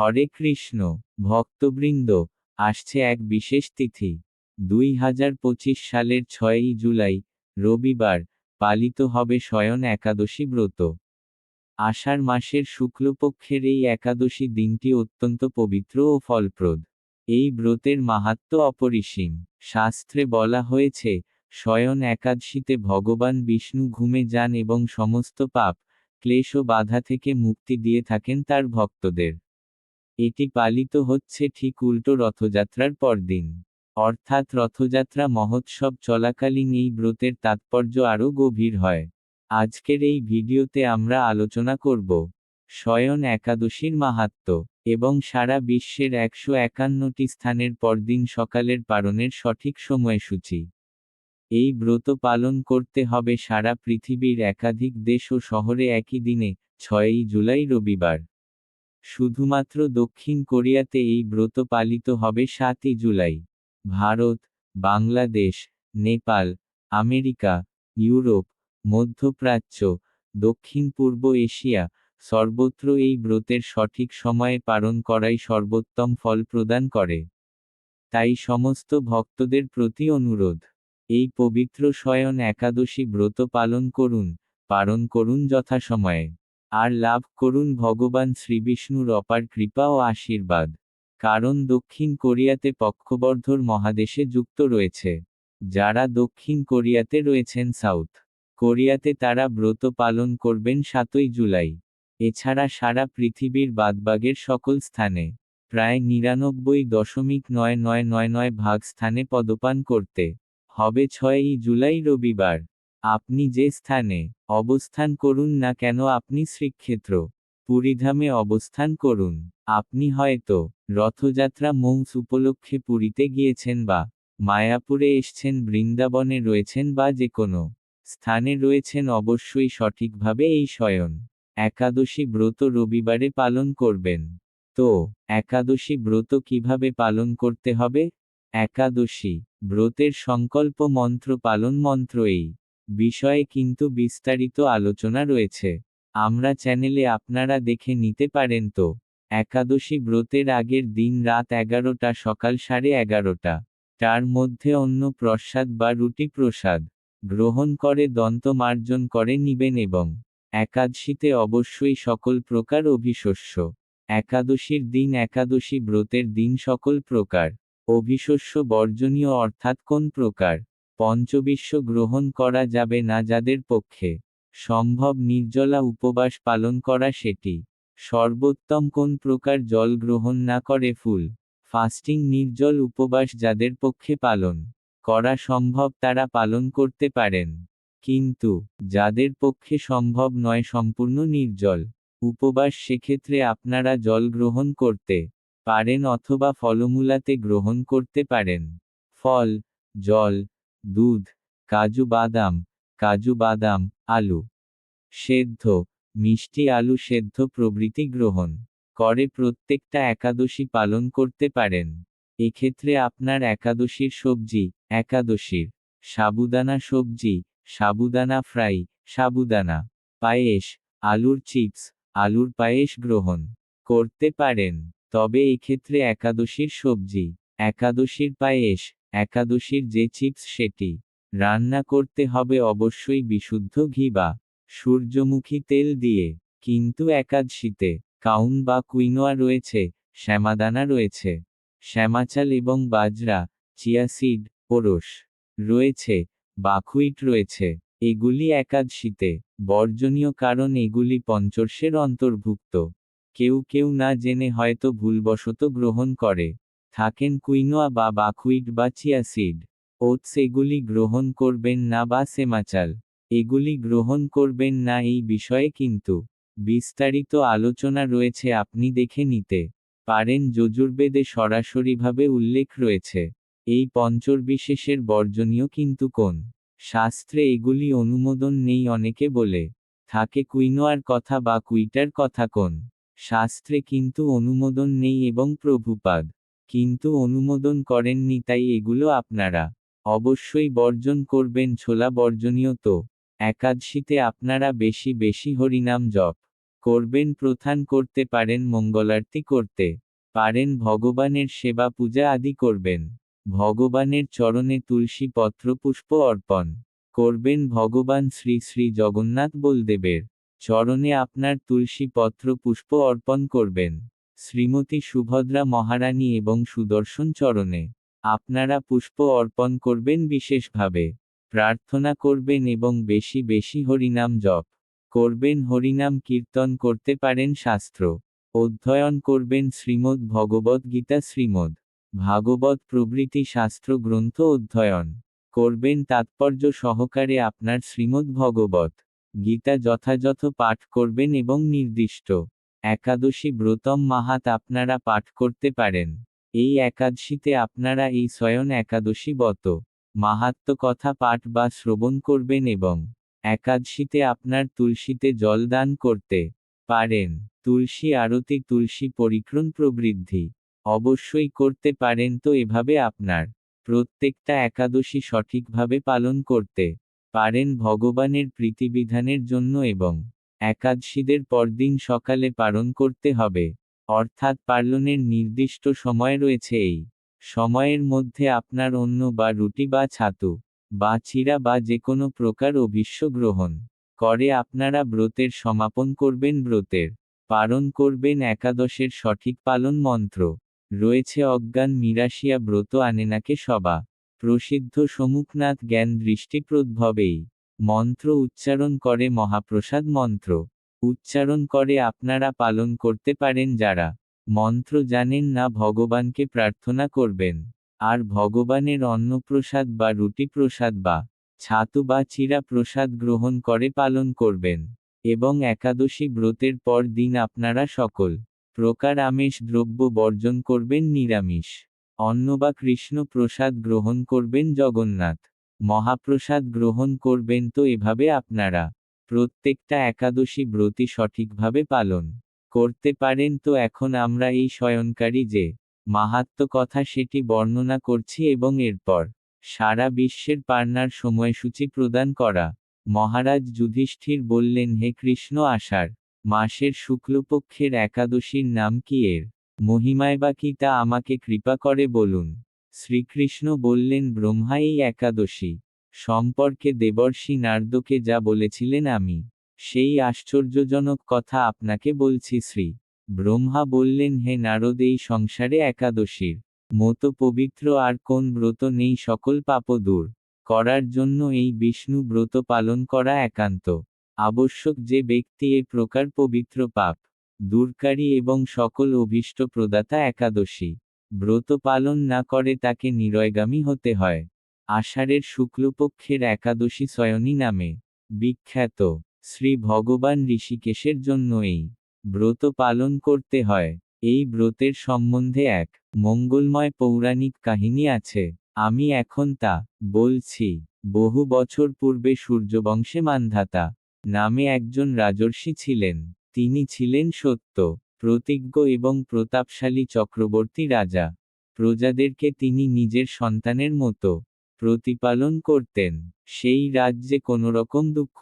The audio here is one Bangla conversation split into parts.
হরে কৃষ্ণ, ভক্তবৃন্দ, আসছে এক বিশেষ তিথি। দুই হাজার পঁচিশ সালের ছয়ই জুলাই, রবিবার, পালিত হবে স্বয়ন একাদশী ব্রত। আষাঢ় মাসের শুক্লপক্ষের এই একাদশী দিনটি অত্যন্ত পবিত্র ও ফলপ্রদ। এই ব্রতের মাহাত্ম্য অপরিসীম। শাস্ত্রে বলা হয়েছে, স্বয়ন একাদশীতে ভগবান বিষ্ণু ঘুমে যান এবং সমস্ত পাপ, ক্লেশ ও বাধা থেকে মুক্তি দিয়ে থাকেন তার ভক্তদের। এটি পালিত হচ্ছে ঠিক উল্টো রথযাত্রার পরদিন। অর্থাৎ রথযাত্রা মহোৎসব চলাকালীন এই ব্রতের তাৎপর্য আরও গভীর হয়। আজকের এই ভিডিওতে আমরা আলোচনা করব, স্বয়ন একাদশীর মাহাত্ম্য এবং সারা বিশ্বের একশো একান্নটি স্থানের পরদিন সকালের পালনের সঠিক সময়সূচি। এই ব্রত পালন করতে হবে সারা পৃথিবীর একাধিক দেশ ও শহরে একই দিনে, ছয়ই জুলাই রবিবার। শুধুমাত্র দক্ষিণ কোরিয়াতে এই ব্রত পালিত হবে সাতই July. Bharat, Bangladesh, Nepal, America, Europe, মধ্যপ্রাচ্য, দক্ষিণ পূর্ব এশিয়া সর্বত্র এই ব্রতের সঠিক সময়ে পালন করাই সর্বোত্তম ফল প্রদান করে। তাই সমস্ত ভক্তদের প্রতি অনুরোধ। এই পবিত্র শয়ন একাদশী ব্রত পালন করুন পালন করুন যথাসময়ে। আর লাভ করুন ভগবান শ্রীবিষ্ণুর অপার কৃপা ও আশীর্বাদ। কারণ দক্ষিণ কোরিয়াতে পক্ষবর্ধর মহাদেশে যুক্ত রয়েছে। যারা দক্ষিণ কোরিয়াতে রয়েছেন সাউথ কোরিয়াতে তারা ব্রত পালন করবেন সাতই জুলাই। এছাড়া সারা পৃথিবীর বাদবাগের সকল স্থানে প্রায় নিরানব্বই দশমিক নয় নয় নয় নয় ভাগ স্থানে পদপান করতে হবে। ছয়ই জুলাই রবিবার। আপনি যে স্থানে অবস্থান করুন না কেন আপনি শ্রীক্ষেত্র। পুরীধামে অবস্থান করুন। আপনি হয়তো রথযাত্রা মৌস উপলক্ষে পুরীতে গিয়েছেন বা মায়াপুরে এসছেন, বৃন্দাবনে রয়েছেন বা যে কোনো স্থানে রয়েছেন, অবশ্যই সঠিকভাবে এই শয়ন একাদশী ব্রত রবিবারে পালন করবেন। তো, একাদশী ব্রত কীভাবে পালন করতে হবে? একাদশী ব্রতের সংকল্প মন্ত্র পালন মন্ত্র এই। বিষয়ে কিন্তু বিস্তারিত আলোচনা রয়েছে। আমরা চ্যানেলে আপনারা দেখে নিতে পারেন তো। একাদশী ব্রতের আগের দিন রাত এগারোটা সকাল সাড়ে এগারোটা। তার মধ্যে অন্য প্রসাদ বা রুটি প্রসাদ গ্রহণ করে, দন্ত মার্জন করে, নিবেন এবং একাদশীতে অবশ্যই সকল প্রকার অভিশস্য। একাদশীর দিন একাদশী ব্রতের দিন সকল প্রকার অভিশস্য বর্জনীয় অর্থাৎ কোন প্রকার? পঞ্চবিশ্ব গ্রহণ করা যাবে না যাদের পক্ষে সম্ভব নির্জলা উপবাস পালন করা সেটি। সর্বোত্তম কোন প্রকার জল গ্রহণ না করে ফুল? ফাস্টিং নির্জল উপবাস যাদের পক্ষে পালন করা সম্ভব তারা পালন করতে পারেন। কিন্তু যাদের পক্ষে সম্ভব নয় সম্পূর্ণ নির্জল উপবাস সেক্ষেত্রে আপনারা জল গ্রহণ করতে পারেন অথবা ফলমূলাতে গ্রহণ করতে পারেন। ফল, জল দুধ, কাজু বাদাম কাজু বাদাম, আলু। সেদ্ধ, মিষ্টি আলু সেদ্ধ প্রভৃতি গ্রহণ। করে প্রত্যেকটা একাদশী পালন করতে পারেন। এক্ষেত্রে আপনার একাদশীর সবজি, একাদশীর। সাবুদানা সবজি, সাবুদানা ফ্রাই, সাবুদানা, পায়েস, আলুর চিপস, আলুর পায়েস গ্রহণ করতে পারেন। তবে এক্ষেত্রে একাদশীর সবজি, একাদশীর পায়েস একাদশীর যে চিপস সেটি রান্না করতে হবে অবশ্যই বিশুদ্ধ ঘি বা সূর্যমুখী তেল দিয়ে, কিন্তু একাদশীতে কাউন বা কুইনোয়া রয়েছে, শ্যামাদানা রয়েছে, শ্যামাচাল এবং বাজরা, চিয়া সিড, ওরস রয়েছে, বাকুইট রয়েছে, এগুলি একাদশীতে বর্জনীয় কারণ এগুলি পঞ্চর্ষের অন্তর্ভুক্ত। কেউ কেউ না জেনে হয়তো ভুলবশত গ্রহণ করে। থাকেন কুইনোয়া বা বাকুইট বা চিয়া সিড। ওটস এগুলি গ্রহণ করবেন না বা সেমাচাল। এগুলি গ্রহণ করবেন না এই বিষয়ে কিন্তু বিস্তারিত আলোচনা রয়েছে আপনি দেখে নিতে। পারেন যজুর্বেদে সরাসরিভাবে উল্লেখ রয়েছে। এই পঞ্চর্বিশেষের বর্জনীয় কিন্তু কোন? শাস্ত্রে এগুলি অনুমোদন নেই অনেকে বলে। থাকে কুইনোয়ার কথা বা কুইটার কথা কোন? শাস্ত্রে কিন্তু অনুমোদন নেই এবং প্রভুপাদ। কিন্তু অনুমোদন করেননি তাই এগুলো আপনারা। অবশ্যই বর্জন করবেন ছোলা বর্জনীয় তো। একাদশীতে আপনারা বেশি বেশি হরিনাম জপ করবেন, প্রথান করতে পারেন, মঙ্গলারতি করতে পারেন, ভগবানের সেবা পূজা আদি করবেন। ভগবানের চরণে তুলসী পত্র পুষ্প অর্পণ করবেন, ভগবান শ্রী শ্রী জগন্নাথ বলদেবের চরণে আপনার তুলসী পত্র পুষ্প অর্পণ করবেন। শ্রীমতী সুভদ্রা মহারানী এবং সুদর্শন চরণে। আপনারা পুষ্প অর্পণ করবেন বিশেষভাবে। প্রার্থনা করবেন এবং বেশি বেশি হরিনাম জপ করবেন, হরিনাম কীর্তন করতে পারেন শাস্ত্র। অধ্যয়ন করবেন শ্রীমদ্ ভগবদ গীতা শ্রীমদ্ ভাগবত প্রভৃতি শাস্ত্র গ্রন্থ অধ্যয়ন করবেন। তাৎপর্য সহকারে আপনার শ্রীমদ্ ভগবত গীতা যথাযথ পাঠ করবেন এবং নির্দিষ্ট একাদশী ব্রতম মাহাত আপনারা পাঠ করতে পারেন। এই একাদশীতে আপনারা এই স্বয়ন একাদশী বত মাহাত্ম কথা পাঠ বা শ্রবণ করবেন এবং একাদশীতে আপনার তুলসীতে জল দান করতে পারেন। তুলসী আরতি, তুলসী পরিক্রম প্রবৃদ্ধি অবশ্যই করতে পারেন তো এভাবে আপনার প্রত্যেকটা একাদশী সঠিকভাবে পালন করতে পারেন ভগবানের প্রীতিবিধানের জন্য এবং একাদশীদের পরদিন সকালে পালন করতে হবে। অর্থাৎ পালনের নির্দিষ্ট সময় রয়েছে এই সময়ের মধ্যে আপনার অন্য বা রুটি বা ছাতু বা চিরা বা যে কোনো প্রকার অভিষ্য গ্রহণ করে আপনারা ব্রতের সমাপন করবেন ব্রতের পালন করবেন একাদশের সঠিক পালন মন্ত্র। রয়েছে অজ্ঞান মিরাশিয়া ব্রত আনেনাকে সবা প্রসিদ্ধ সমুখনাথ জ্ঞান দৃষ্টিপ্রদ্ভবেই মন্ত্র উচ্চারণ করে মহাপ্রসাদ মন্ত্র। উচ্চারণ করে আপনারা পালন করতে পারেন যারা মন্ত্র জানেন না ভগবানকে প্রার্থনা করবেন। আর ভগবানের অন্নপ্রসাদ বা রুটি প্রসাদ বা ছাতু বা চিরা প্রসাদ গ্রহণ করে পালন করবেন। এবং একাদশী ব্রতের পর দিন আপনারা সকল প্রকার আমিষ দ্রব্য বর্জন করবেন নিরামিষ। অন্ন বা কৃষ্ণ প্রসাদ গ্রহণ করবেন জগন্নাথ। মহাপ্রসাদ গ্রহণ করবেন তো এভাবে আপনারা। প্রত্যেকটা একাদশী ব্রতী সঠিকভাবে পালন করতে পারেন তো এখন আমরা এই শয়নকারী যে মাহাত্ম কথা সেটি বর্ণনা করছি এবং এরপর সারা বিশ্বের পার্নার সময়সূচি প্রদান করা। মহারাজ যুধিষ্ঠির বললেন, হে কৃষ্ণ আষাঢ়, মাসের শুক্লপক্ষের একাদশীর নাম কি এর? মহিমায় বা কি তা আমাকে কৃপা করে বলুন। শ্রীকৃষ্ণ বললেন ব্রহ্মা এই একাদশী। সম্পর্কে দেবর্ষী নারদকে যা বলেছিলেন আমি, সেই আশ্চর্যজনক কথা আপনাকে বলছি শ্রী। ব্রহ্মা বললেন, হে নারদ, এই সংসারে একাদশীর মতো পবিত্র আর কোন ব্রত নেই, সকল পাপ দূর। করার জন্য এই বিষ্ণু ব্রত পালন করা একান্ত। আবশ্যক যে ব্যক্তি এ প্রকার পবিত্র পাপ, দূরকারী এবং সকল অভীষ্ট প্রদাতা একাদশী। ব্রত পালন না করে তাকে নিরয়গামী হতে হয়। আষাঢ়ের শুক্লপক্ষের একাদশী সয়নী নামে বিখ্যাত শ্রী ভগবান ঋষিকেশের জন্য এই ব্রত পালন করতে হয়। এই ব্রতের সম্বন্ধে এক মঙ্গলময় পৌরাণিক কাহিনী আছে। আমি এখন তা বলছি, বহু বছর পূর্বে সূর্যবংশে মান্ধাতা নামে একজন রাজর্ষি ছিলেন। তিনি ছিলেন সত্য। প্রতিজ্ঞ এবং প্রতাপশালী চক্রবর্তী রাজা। প্রজাদেরকে তিনি নিজের সন্তানের মতো প্রতিপালন করতেন। সেই রাজ্যে কোনোরকম দুঃখ,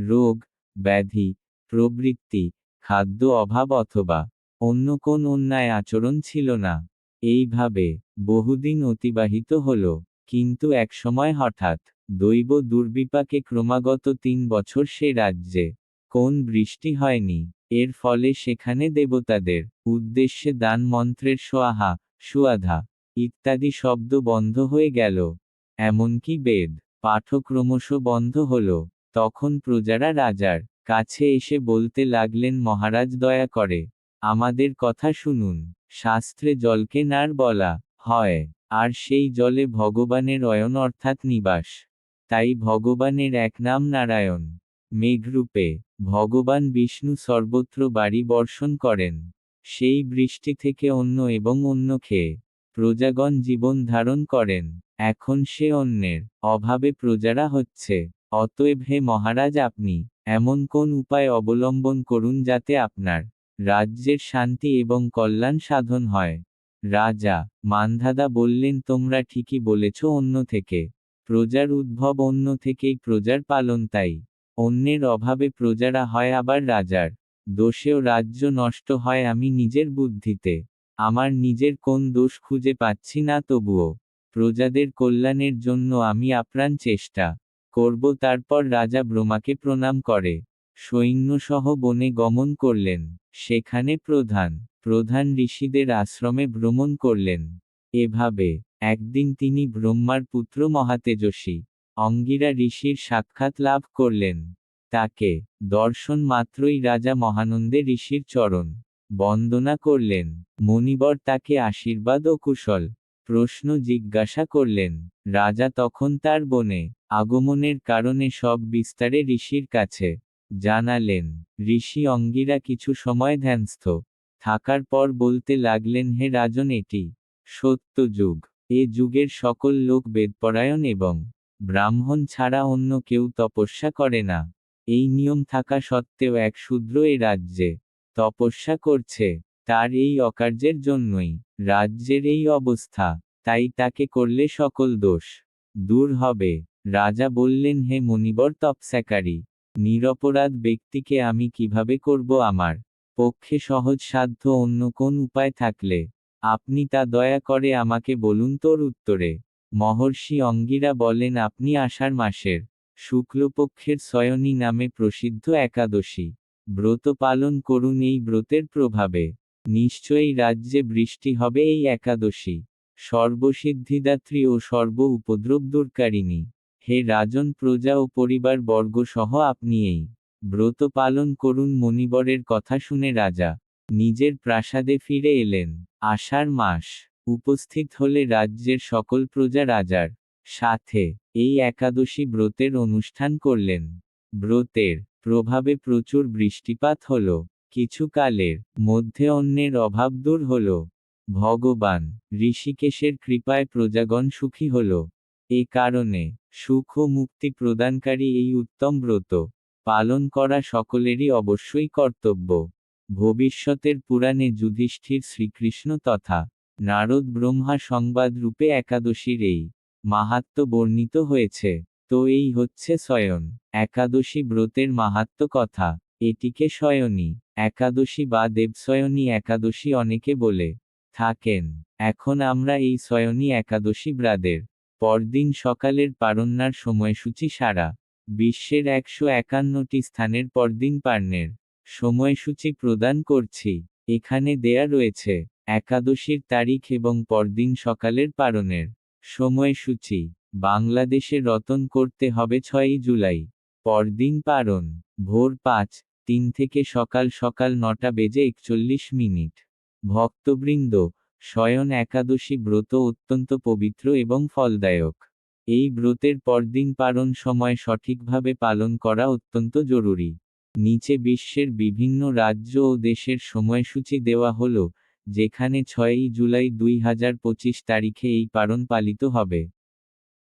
রোগ, ব্যাধি, প্রবৃত্তি, খাদ্য অভাব অথবা অন্য কোন অন্যায় আচরণ ছিল না। এইভাবে বহুদিন অতিবাহিত হল। কিন্তু একসময় হঠাৎ দৈব দুর্বিপাকে ক্রমাগত তিন বছর সে রাজ্যে কোন বৃষ্টি হয়নি। এর ফলে সেখানে দেবতাদের উদ্দেশ্যে দান মন্ত্রের সোয়াহা, সুয়াধা ইত্যাদি শব্দ বন্ধ হয়ে গেল। এমনকি বেদ পাঠ ক্রমশ বন্ধ হল। তখন প্রজারা রাজার কাছে এসে বলতে লাগলেন, মহারাজ দয়া করে, আমাদের কথা শুনুন। শাস্ত্রে জলকে নার বলা হয়, আর সেই জলে ভগবানের অয়ন অর্থাৎ নিবাস। তাই ভগবানের এক নাম নারায়ণ। মেঘরূপে ভগবান বিষ্ণু সর্বত্র বাড়ি বর্ষণ করেন। সেই বৃষ্টি থেকে অন্য এবং অন্য খেয়ে প্রজাগণ জীবন ধারণ করেন। এখন সে অন্যের অভাবে প্রজারা হচ্ছে। অতএব হে মহারাজ আপনি, এমন কোন উপায় অবলম্বন করুন যাতে আপনার রাজ্যের শান্তি এবং কল্যাণ সাধন হয়। রাজা মান্ধাদা বললেন, তোমরা ঠিকই বলেছ, অন্য থেকে প্রজার উদ্ভব অন্য থেকেই প্রজার পালন তাই। অন্যের অভাবে প্রজারা হয় আবার রাজার। দোষেও রাজ্য নষ্ট হয় আমি নিজের বুদ্ধিতে। আমার নিজের কোন দোষ খুঁজে পাচ্ছি না তবুও। প্রজাদের কল্যাণের জন্য আমি আপ্রাণ চেষ্টা করব। তারপর রাজা ব্রহ্মাকে প্রণাম করে। সৈন্যসহ বনে গমন করলেন। সেখানে প্রধান প্রধান ঋষিদের আশ্রমে ভ্রমণ করলেন। এভাবে একদিন তিনি ব্রহ্মার পুত্র মহাতেজস্বী অঙ্গিরা ঋষির সাক্ষাৎ লাভ করলেন। তাকে দর্শন মাত্রই রাজা মহানন্দে ঋষির চরণ বন্দনা করলেন। মণিবর তাকে আশীর্বাদ ও কুশল প্রশ্ন জিজ্ঞাসা করলেন, রাজা তখন তার বনে আগমনের কারণে সব বিস্তারে ঋষির কাছে জানালেন, ঋষি অঙ্গিরা কিছু সময় ধ্যানস্থ, থাকার পর বলতে লাগলেন, হে রাজন, এটি সত্য যুগ। এ যুগের সকল লোক বেদপরায়ণ এবং ব্রাহ্মণ ছাড়া অন্য কেউ তপস্যা করে না। এই নিয়ম থাকা সত্ত্বেও এক শূদ্র এ রাজ্যে তপস্যা করছে, তার এই অকার্যের জন্যই। রাজ্যের এই অবস্থা, তাই তাকে করলে সকল দোষ দূর হবে। রাজা বললেন, হে মণিবর তপস্যাকারী, নিরপরাধ ব্যক্তিকে আমি কীভাবে করব আমার পক্ষে সহজ সাধ্য অন্য কোন উপায় থাকলে? আপনি তা দয়া করে আমাকে বলুন তোর উত্তরে। মহর্ষি অঙ্গিরা বলেন, আপনি আষাঢ় মাসের শুক্লপক্ষের সয়নী নামে প্রসিদ্ধ একাদশী। ব্রত পালন করুন এই ব্রতের প্রভাবে। নিশ্চয়ই রাজ্যে বৃষ্টি হবে এই একাদশী। সর্বসিদ্ধিদাত্রী ও সর্ব উপদ্রব দূরকারিণী। হে রাজন প্রজা ও পরিবার বর্গ সহ আপনি এই ব্রত পালন করুন মণিবরের কথা শুনে রাজা নিজের প্রাসাদে ফিরে এলেন। আষাঢ় মাস উপস্থিত হলে রাজ্যের সকল প্রজা রাজার সাথে এই একাদশী ব্রতের অনুষ্ঠান করলেন। ব্রতের প্রভাবে প্রচুর বৃষ্টিপাত হল। কিছুকালের মধ্যে অন্যের অভাব দূর হল। ভগবান ঋষিকেশের কৃপায় প্রজাগণ সুখী হল। এ কারণে সুখ ও মুক্তি প্রদানকারী এই উত্তম ব্রত পালন করা সকলেরই অবশ্যই কর্তব্য। ভবিষ্যতের পুরাণে যুধিষ্ঠির শ্রীকৃষ্ণ তথা নারদ ব্রহ্মা সংবাদ রূপে একাদশীর এই মাহাত্ম বর্ণিত হয়েছে। তো এই হচ্ছে স্বয়ন, একাদশী ব্রতের মাহাত্ম কথা। এটিকে শয়নী একাদশী বা দেবশয়নী একাদশী অনেকে বলে থাকেন। এখন আমরা এই শয়নী একাদশী ব্রাদের পরদিন সকালের পারন্নার সময়সূচি সারা বিশ্বের একশো একান্নটি স্থানের পরদিন পার্নের সময়সূচি প্রদান করছি। এখানে দেয়া রয়েছে একাদশীর তারিখ এবং পরদিন সকালের পারণের সময়সূচি। বাংলাদেশে রতন করতে হবে ছয়ই জুলাই। পরদিন পারণ ভোর পাঁচ, তিন থেকে সকাল সকাল নটা বেজে একচল্লিশ মিনিট। ভক্তবৃন্দ, শয়ন একাদশী ব্রত অত্যন্ত পবিত্র এবং ফলদায়ক। এই ব্রতের পরদিন পালন সময় সঠিকভাবে পালন করা অত্যন্ত জরুরি। নিচে বিশ্বের বিভিন্ন রাজ্য ও দেশের সময়সূচি দেওয়া হল যেখানে ছয়ই জুলাই দুই হাজার পঁচিশ তারিখে এই পারণ পালিত হবে।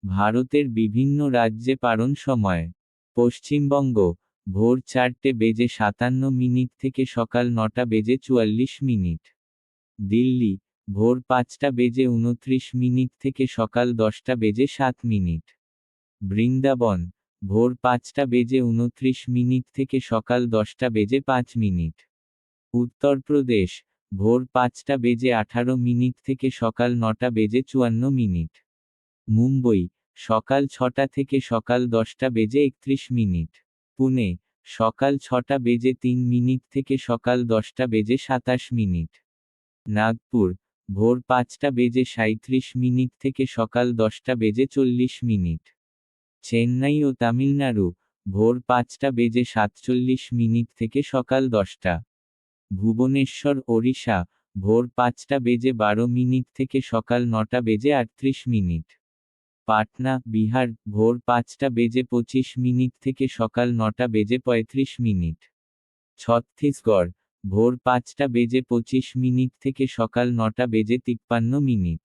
ভারতের বিভিন্ন রাজ্যে পারণ সময়। পশ্চিমবঙ্গ, ভোর চারটে বেজে সাতান্ন মিনিট থেকে সকাল নটা বেজে চুয়াল্লিশ মিনিট। দিল্লি, ভোর পাঁচটা বেজে উনত্রিশ মিনিট থেকে সকাল দশটা বেজে সাত মিনিট। বৃন্দাবন, ভোর পাঁচটা বেজে উনত্রিশ মিনিট থেকে সকাল দশটা বেজে পাঁচ মিনিট। উত্তরপ্রদেশ ভোর পাঁচটা বেজে আঠারো মিনিট থেকে সকাল নটা বেজে চুয়ান্ন মিনিট। মুম্বই, সকাল ছটা থেকে সকাল দশটা বেজে একত্রিশ মিনিট। পুনে, সকাল ছটা বেজে তিন মিনিট থেকে সকাল দশটা বেজে সাতাশ মিনিট। নাগপুর, ভোর পাঁচটা বেজে সাঁত্রিশ মিনিট থেকে সকাল দশটা বেজে চল্লিশ মিনিট। চেন্নাই ও তামিলনাড়ু, ভোর পাঁচটা বেজে সাতচল্লিশ মিনিট থেকে সকাল দশটা। ভুবনেশ্বর, ওড়িশা, ভোর পাঁচটা বেজে বারো মিনিট থেকে সকাল নটা বেজে আটত্রিশ মিনিট। পাটনা, বিহার, ভোর পাঁচটা বেজে পঁচিশ মিনিট থেকে সকাল নটা বেজে পঁয়ত্রিশ মিনিট। ছত্তিশগড়, ভোর পাঁচটা বেজে পঁচিশ মিনিট থেকে সকাল নটা বেজে তিপ্পান্ন মিনিট।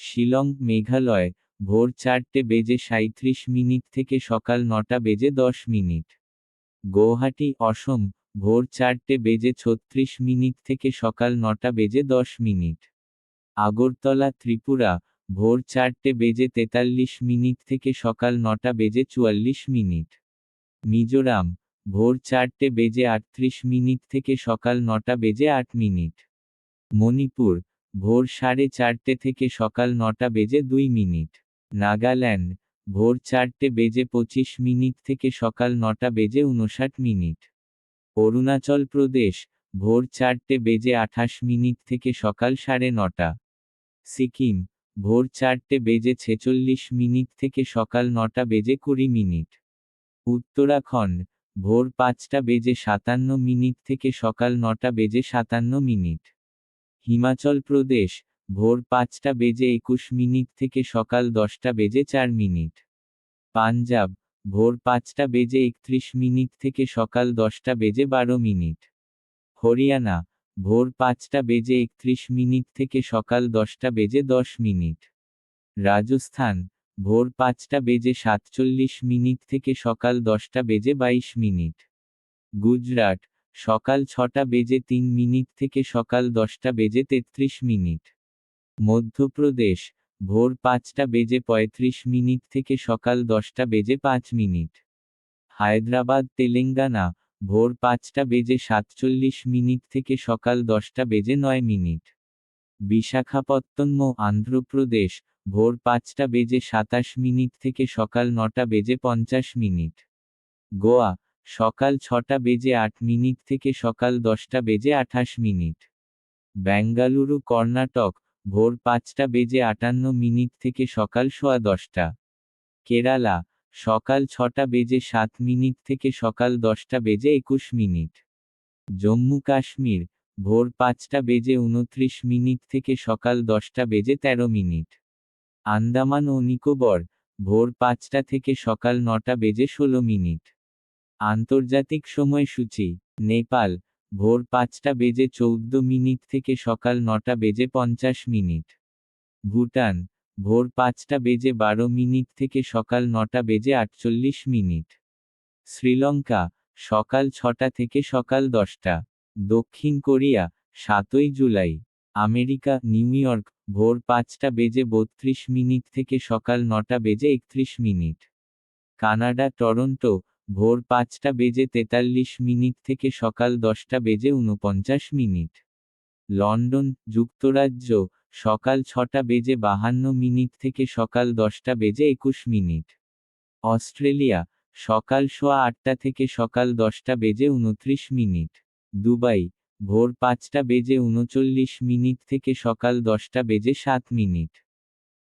শিলং, মেঘালয়, ভোর চারটে বেজে সাঁত্রিশ মিনিট থেকে সকাল নটা বেজে দশ মিনিট। গৌহাটি, অসম ভোর চারটে বেজে ছত্রিশ মিনিট থেকে সকাল নটা বেজে দশ মিনিট। আগরতলা, ত্রিপুরা, ভোর চারটে বেজে তেতাল্লিশ মিনিট থেকে সকাল নটা বেজে চুয়াল্লিশ মিনিট। মিজোরাম, ভোর চারটে বেজে আটত্রিশ মিনিট থেকে সকাল নটা বেজে আট মিনিট। মণিপুর, ভোর সাড়ে চারটে থেকে সকাল নটা বেজে দুই মিনিট। নাগাল্যান্ড, ভোর চারটে বেজে পঁচিশ মিনিট থেকে সকাল নটা বেজে উনষাট মিনিট। অরুণাচল প্রদেশ, ভোর চারটে বেজে আঠাশ মিনিট থেকে সকাল সাড়ে নটা। সিকিম, ভোর চারটে বেজে ছেচল্লিশ মিনিট থেকে সকাল নটা বেজে কুড়ি মিনিট। উত্তরাখণ্ড, ভোর পাঁচটা বেজে সাতান্ন মিনিট থেকে সকাল নটা বেজে সাতান্ন মিনিট। হিমাচল প্রদেশ, ভোর পাঁচটা বেজে একুশ মিনিট থেকে সকাল দশটা বেজে চার মিনিট। পাঞ্জাব ভোর পাঁচটা বেজে একত্রিশ মিনিট থেকে সকাল দশটা বেজে বারো মিনিট। হরিয়ানা, ভোর পাঁচটা বেজে একত্রিশ মিনিট থেকে সকাল দশটা বেজে দশ মিনিট। রাজস্থান, ভোর পাঁচটা বেজে সাতচল্লিশ মিনিট থেকে সকাল দশটা বেজে বাইশ মিনিট। গুজরাট, সকাল ছটা বেজে তিন মিনিট থেকে সকাল দশটা বেজে তেত্রিশ মিনিট। মধ্যপ্রদেশ ভোর পাঁচটা বেজে পঁয়ত্রিশ মিনিট থেকে সকাল দশটা বেজে পাঁচ মিনিট। হায়দ্রাবাদ, তেলেঙ্গানা, ভোর পাঁচটা বেজে সাতচল্লিশ মিনিট থেকে সকাল দশটা বেজে নয় মিনিট। বিশাখাপত্তনম আন্ধ্রপ্রদেশ ভোর পাঁচটা বেজে সাতাশ মিনিট থেকে সকাল নটা বেজে পঞ্চাশ মিনিট। গোয়া, সকাল ছটা বেজে আট মিনিট থেকে সকাল দশটা বেজে আঠাশ মিনিট। বেঙ্গালুরু, কর্ণাটক ভোর পাঁচটা বেজে আটান্ন মিনিট থেকে সকাল সোয়া দশটা। কেরালা, সকাল ছটা বেজে সাত মিনিট থেকে সকাল দশটা বেজে একুশ মিনিট। জম্মু কাশ্মীর, ভোর পাঁচটা বেজে উনত্রিশ মিনিট থেকে সকাল দশটা বেজে তেরো মিনিট। আন্দামান ও নিকোবর, ভোর পাঁচটা থেকে সকাল নটা বেজে ষোলো মিনিট। আন্তর্জাতিক সময়সূচি, নেপাল ভোর পাঁচটা বেজে চৌদ্দ মিনিট থেকে সকাল নটা বেজে পঞ্চাশ মিনিট। ভুটান, ভোর পাঁচটা বেজে বারো মিনিট থেকে সকাল নটা বেজে আটচল্লিশ মিনিট। শ্রীলঙ্কা, সকাল ছটা থেকে সকাল দশটা। দক্ষিণ কোরিয়া, সাতই জুলাই। আমেরিকা, নিউ ইয়র্ক, ভোর পাঁচটা বেজে বত্রিশ মিনিট থেকে সকাল নটা বেজে একত্রিশ মিনিট। কানাডা, টরন্টো ভোর পাঁচটা বেজে তেতাল্লিশ মিনিট থেকে সকাল দশটা বেজে উনপঞ্চাশ মিনিট। লন্ডন, যুক্তরাজ্য, সকাল ছটা বেজে বাহান্ন মিনিট থেকে সকাল দশটা বেজে একুশ মিনিট। অস্ট্রেলিয়া, সকাল সোয়া আটটা থেকে সকাল দশটা বেজে উনত্রিশ মিনিট। দুবাই, ভোর পাঁচটা বেজে উনচল্লিশ মিনিট থেকে সকাল দশটা বেজে সাত মিনিট।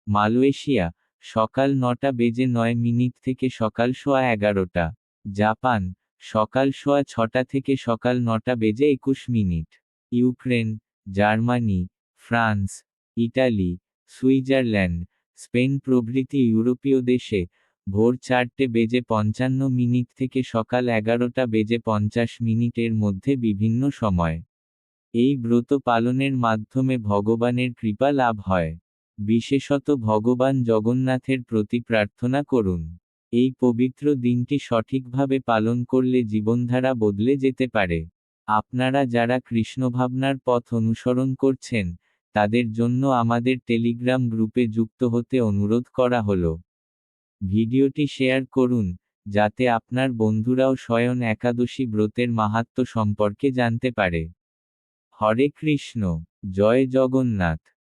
মালয়েশিয়া, সকাল নটা বেজে নয় মিনিট থেকে সকাল সোয়া এগারোটা। জাপান, সকাল সোয়া ছটা থেকে সকাল নটা বেজে একুশ minute. Ukraine, Germany, France, Italy, Switzerland, Spain প্রভৃতি ইউরোপীয় দেশে ভোর চারটে বেজে পঞ্চান্ন মিনিট থেকে সকাল এগারোটা বেজে পঞ্চাশ মিনিটের মধ্যে বিভিন্ন সময়। এই ব্রত পালনের মাধ্যমে ভগবানের কৃপা লাভ হয়। বিশেষত ভগবান জগন্নাথের প্রতি প্রার্থনা করুন। এই পবিত্র দিনটি সঠিকভাবে পালন করলে জীবনধারা বদলে যেতে পারে। আপনারা যারা কৃষ্ণভাবনার পথ অনুসরণ করছেন, তাদের জন্য আমাদের টেলিগ্রাম গ্রুপে যুক্ত হতে অনুরোধ করা হলো। ভিডিওটি শেয়ার করুন, যাতে আপনার বন্ধুরাও স্বয়ং একাদশী ব্রতের মাহাত্ম্য সম্পর্কে জানতে পারে। হরে কৃষ্ণ, জয় জগন্নাথ।